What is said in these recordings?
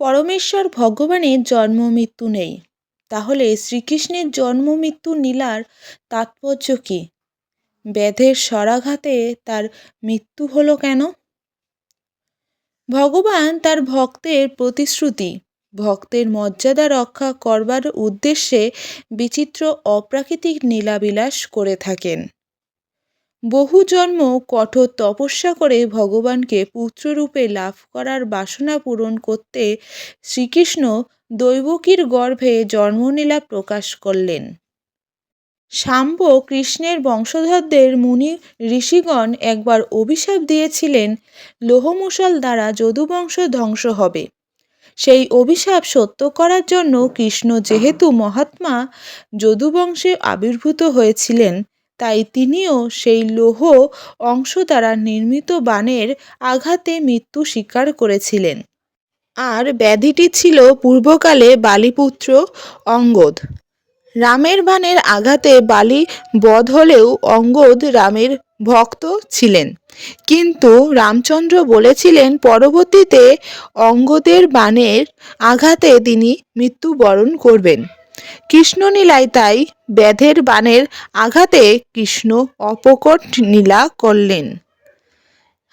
পরমেশ্বর ভগবানের জন্ম মৃত্যু নেই। তাহলে শ্রীকৃষ্ণের জন্ম মৃত্যু নীলার তাৎপর্য কী? ব্যাধের স্বরাঘাতে তার মৃত্যু হলো কেন? ভগবান তার ভক্তের প্রতিশ্রুতি, ভক্তের মর্যাদা রক্ষা করবার উদ্দেশ্যে বিচিত্র অপ্রাকৃতিক নীলাবিলাস করে থাকেন। বহু জন্ম কঠোর তপস্যা করে ভগবানকে পুত্ররূপে লাভ করার বাসনা পূরণ করতে শ্রীকৃষ্ণ দৈবকীর গর্ভে জন্মলীলা প্রকাশ করলেন। শাম্ব কৃষ্ণের বংশধরদের মুনি ঋষিগণ একবার অভিশাপ দিয়েছিলেন লোহমুসল দ্বারা যদুবংশ ধ্বংস হবে। সেই অভিশাপ সত্য করার জন্য কৃষ্ণ যেহেতু মহাত্মা, যদুবংশে আবির্ভূত হয়েছিলেন। তাই তিনিও সেই লৌহ অংশ দ্বারা নির্মিত বাণের আঘাতে মৃত্যু স্বীকার করেছিলেন। আর ব্যাধিটি ছিল পূর্বকালে বালিপুত্র অঙ্গদ। রামের বাণের আঘাতে বালি বধ হলেও অঙ্গদ রামের ভক্ত ছিলেন। কিন্তু রামচন্দ্র বলেছিলেন পরবর্তীতে অঙ্গদের বাণের আঘাতে তিনি মৃত্যুবরণ করবেন। কৃষ্ণনীলায় তাই ব্যাধের বানের আঘাতে কৃষ্ণ অপকট নীলা করলেন।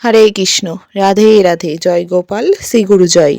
হরে কৃষ্ণ, রাধে রাধে, জয় গোপাল, শ্রী গুরু জয়